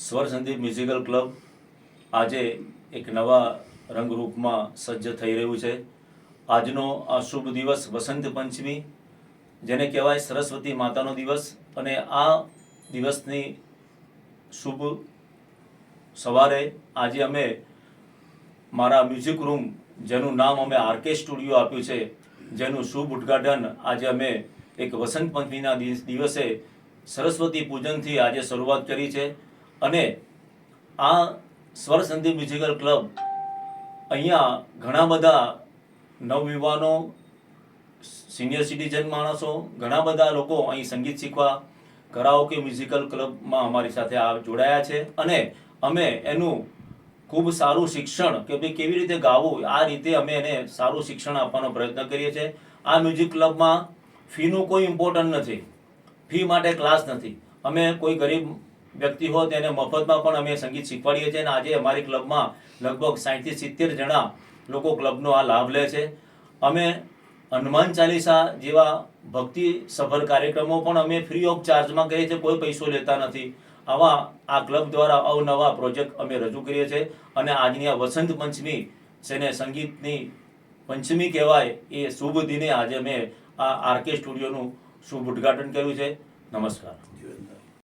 સ્વર Sandeep musical club આજે એક નવા રંગરૂપમાં સજ્જ થઈ રહ્યું છે. આજનો આ શુભ દિવસ વસંત પંચમી, જેને કહેવાય સરસ્વતી માતાનો દિવસ, અને આ દિવસની શુભ સવારે આજે અમે મારા મ્યુઝિક રૂમ જેનું નામ અમે આરકે સ્ટુડિયો આપ્યું છે, જેનું શુભ ઉદ્ઘાટન આજે અમે એક વસંત પંચમીના દિવસે સરસ્વતી પૂજનથી આજે શરૂઆત કરી છે. અને આ સ્વર સંદીપ મ્યુઝિકલ ક્લબ અહીંયા ઘણા બધા નવયુવાનો, સિનિયર સિટીઝન માણસો, ઘણા બધા લોકો અહીં સંગીત શીખવા કરાઓકે મ્યુઝિકલ ક્લબમાં અમારી સાથે આ જોડાયા છે અને અમે એનું ખૂબ સારું શિક્ષણ કે ભાઈ કેવી રીતે ગાવું, આ રીતે અમે એને સારું શિક્ષણ આપવાનો પ્રયત્ન કરીએ છીએ. આ મ્યુઝિક ક્લબમાં ફીનું કોઈ ઇમ્પોર્ટન્ટ નથી. ફી માટે ક્લાસ નથી. અમે કોઈ ગરીબ વ્યક્તિ હો તેને મફતમાં પણ અમે સંગીત શીખવાડીએ છીએ અને આજે અમારી ક્લબમાં લગભગ સાહીઠથી સિત્તેર જણા લોકો ક્લબનો આ લાભ લે છે. અમે હનુમાન ચાલીસા જેવા ભક્તિ સફર કાર્યક્રમો પણ અમે ફ્રી ઓફ ચાર્જમાં કરીએ છીએ, કોઈ પૈસો લેતા નથી. આવા આ ક્લબ દ્વારા અવનવા પ્રોજેક્ટ અમે રજૂ કરીએ છીએ અને આજની આ વસંત પંચમી જેને સંગીતની પંચમી કહેવાય એ શુભ દિને આજે મેં આ આરકે સ્ટુડિયોનું શુભ ઉદ્ઘાટન કર્યું છે. નમસ્કાર.